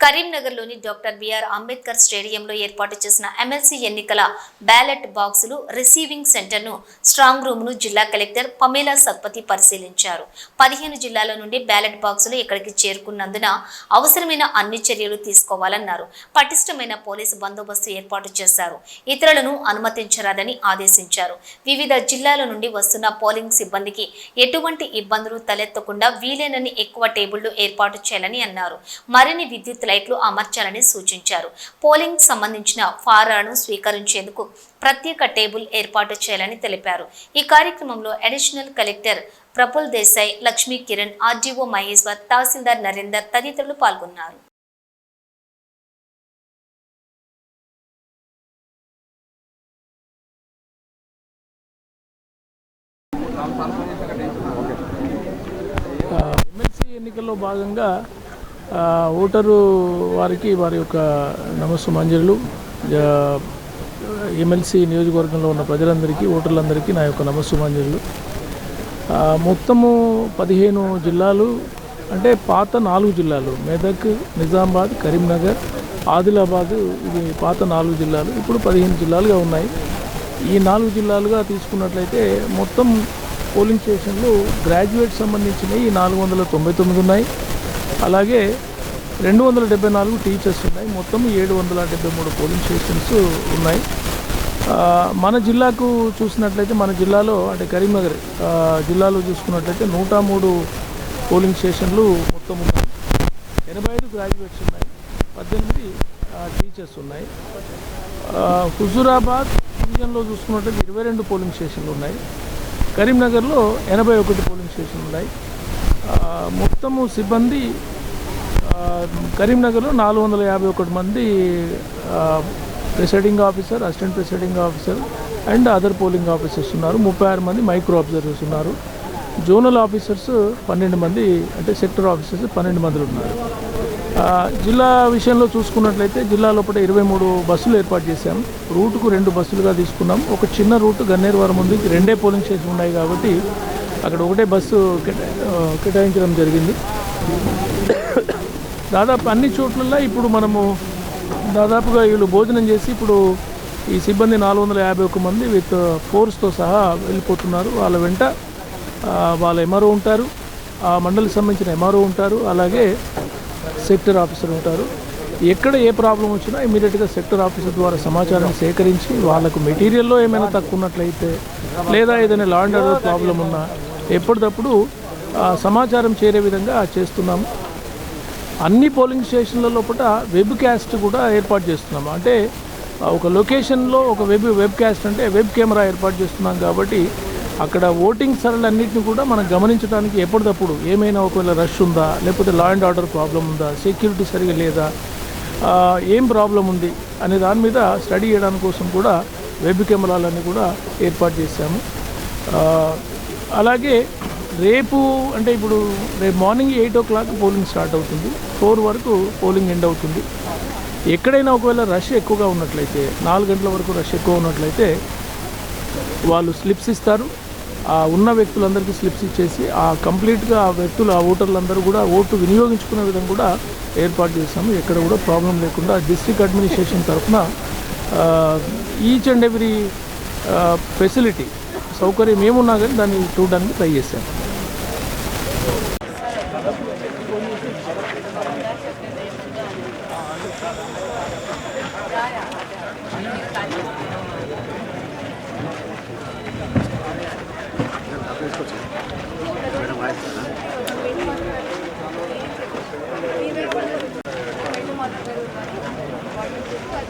కరీంనగర్లోని doctor BR Ambedkar స్టేడియంలో ఏర్పాటు చేసిన ఎమ్మెల్సీ ఎన్నికల బ్యాలెట్ బాక్సులు రిసీవింగ్ సెంటర్ను స్ట్రాంగ్ రూమ్ను జిల్లా కలెక్టర్ పమేలా సత్పతి పరిశీలించారు. పదిహేను జిల్లాల నుండి బ్యాలెట్ బాక్సులు ఇక్కడికి చేరుకున్నందున అవసరమైన అన్ని చర్యలు తీసుకోవాలన్నారు. పటిష్టమైన పోలీసు బందోబస్తు ఏర్పాటు చేశారు. ఇతరులను అనుమతించరాదని ఆదేశించారు. వివిధ జిల్లాల నుండి వస్తున్న పోలింగ్ సిబ్బందికి ఎటువంటి ఇబ్బందులు తలెత్తకుండా వీలైనన్ని ఎక్కువ టేబుళ్ళు ఏర్పాటు చేయాలని అన్నారు. మరిన్ని విద్యుత్ లైట్లు అమర్చాలని సూచించారు. పోలింగ్ సంబంధించిన ఫారాలను స్వీకరించేందుకు ప్రత్యేక టేబుల్ ఏర్పాటు చేయాలని తెలిపారు. ఈ కార్యక్రమంలో additional collector Praful Desai Lakshmi Kiran RDO Maheshwar tahsildar Narender తదితరులు పాల్గొన్నారు. ఎమ్మెల్సీ ఎన్నికల్లో భాగంగా ఓటరు వారికి వారి యొక్క నమస్సు మంజరులు. ఎమ్మెల్సీ నియోజకవర్గంలో ఉన్న ప్రజలందరికీ ఓటర్లందరికీ నా యొక్క నమస్సు మంజరులు. మొత్తము పదిహేను జిల్లాలు అంటే పాత నాలుగు జిల్లాలు మెదక్ నిజామాబాద్ కరీంనగర్ ఆదిలాబాద్ ఇవి పాత నాలుగు జిల్లాలు ఇప్పుడు పదిహేను జిల్లాలుగా ఉన్నాయి. ఈ నాలుగు జిల్లాలుగా తీసుకున్నట్లయితే మొత్తం పోలింగ్ స్టేషన్లు గ్రాడ్యుయేట్ సంబంధించినవి నాలుగు వందల తొంభై తొమ్మిది ఉన్నాయి. అలాగే రెండు వందల డెబ్బై నాలుగు టీచర్స్ ఉన్నాయి. మొత్తం ఏడు వందల డెబ్బై మూడు పోలింగ్ స్టేషన్స్ ఉన్నాయి. మన జిల్లాకు చూసినట్లయితే మన జిల్లాలో అంటే కరీంనగర్ జిల్లాలో చూసుకున్నట్లయితే నూట మూడు పోలింగ్ స్టేషన్లు మొత్తం ఉన్నాయి. ఎనభై ఐదు గ్రాడ్యుయేట్స్ ఉన్నాయి. పద్దెనిమిది టీచర్స్ ఉన్నాయి. హుజూరాబాద్ డివిజన్లో చూసుకున్నట్లయితే ఇరవై రెండు పోలింగ్ స్టేషన్లు ఉన్నాయి. కరీంనగర్లో ఎనభై ఒకటి పోలింగ్ స్టేషన్లు ఉన్నాయి. మొత్తము సిబ్బంది కరీంనగర్లో నాలుగు వందల యాభై ఒకటి మంది presiding officer assistant presiding officer and other polling officers ఉన్నారు. ముప్పై ఆరు మంది మైక్రో ఆబ్జర్వర్స్ ఉన్నారు. జోనల్ ఆఫీసర్స్ పన్నెండు మంది అంటే సెక్టర్ ఆఫీసర్స్ పన్నెండు మంది ఉన్నారు. జిల్లా విషయంలో చూసుకున్నట్లయితే జిల్లా లోపల ఇరవై మూడు బస్సులు ఏర్పాటు చేశాం. రూటుకు రెండు బస్సులుగా తీసుకున్నాం. ఒక చిన్న రూట్ గన్నేరువారం ఉంది. రెండే పోలింగ్ స్టేషన్ ఉన్నాయి కాబట్టి అక్కడ ఒకటే బస్సు కేటాయించడం జరిగింది. దాదాపు అన్ని చోట్లల్లో ఇప్పుడు మనము దాదాపుగా వీళ్ళు భోజనం చేసి ఇప్పుడు ఈ సిబ్బంది నాలుగు వందల యాభై ఒక్క మంది విత్ ఫోర్స్తో సహా వెళ్ళిపోతున్నారు. వాళ్ళ వెంట వాళ్ళ ఎంఆర్ఓ ఉంటారు. ఆ మండలికి సంబంధించిన ఎంఆర్ఓ ఉంటారు. అలాగే సెక్టర్ ఆఫీసర్ ఉంటారు. ఎక్కడ ఏ ప్రాబ్లం వచ్చినా ఇమీడియట్గా సెక్టర్ ఆఫీసర్ ద్వారా సమాచారం సేకరించి వాళ్ళకు మెటీరియల్లో ఏమైనా తక్కువ ఉన్నట్లయితే లేదా ఏదైనా లాండర్ ఆర్డర్ ప్రాబ్లం ఉన్నా ఎప్పటికప్పుడు సమాచారం చేరే విధంగా చేస్తున్నాము. అన్ని పోలింగ్ స్టేషన్ల లోపల వెబ్ క్యాస్ట్ కూడా ఏర్పాటు చేస్తున్నాము. అంటే ఒక లొకేషన్లో ఒక వెబ్ వెబ్ క్యాస్ట్ అంటే వెబ్ కెమెరా ఏర్పాటు చేస్తున్నాం కాబట్టి అక్కడ ఓటింగ్ సరళన్నింటినీ కూడా మనం గమనించడానికి ఎప్పటికప్పుడు ఏమైనా ఒకవేళ రష్ ఉందా లేకపోతే లా అండ్ ఆర్డర్ ప్రాబ్లం ఉందా సెక్యూరిటీ సరిగా లేదా ఏం ప్రాబ్లం ఉంది అనే దాని మీద స్టడీ చేయడానికి కోసం కూడా వెబ్ కెమెరాలన్నీ కూడా ఏర్పాటు చేశాము. అలాగే రేపు అంటే ఇప్పుడు రేపు morning eight o'clock polling start అవుతుంది. ఫోర్ వరకు పోలింగ్ ఎండ్ అవుతుంది. ఎక్కడైనా ఒకవేళ రష్ ఎక్కువగా ఉన్నట్లయితే నాలుగు గంటల వరకు రష్ ఎక్కువ ఉన్నట్లయితే వాళ్ళు స్లిప్స్ ఇస్తారు. ఆ ఉన్న వ్యక్తులందరికీ స్లిప్స్ ఇచ్చేసి ఆ కంప్లీట్గా ఆ వ్యక్తులు ఆ ఓటర్లందరూ కూడా ఓటు వినియోగించుకునే విధంగా కూడా ఏర్పాటు చేస్తాము ఎక్కడ కూడా ప్రాబ్లం లేకుండా డిస్ట్రిక్ట్ అడ్మినిస్ట్రేషన్ తరఫున ఈచ్ అండ్ ఎవ్రీ ఫెసిలిటీ సౌకర్యం ఏమున్నా కానీ దాన్ని చూడడానికి ట్రై చేశాను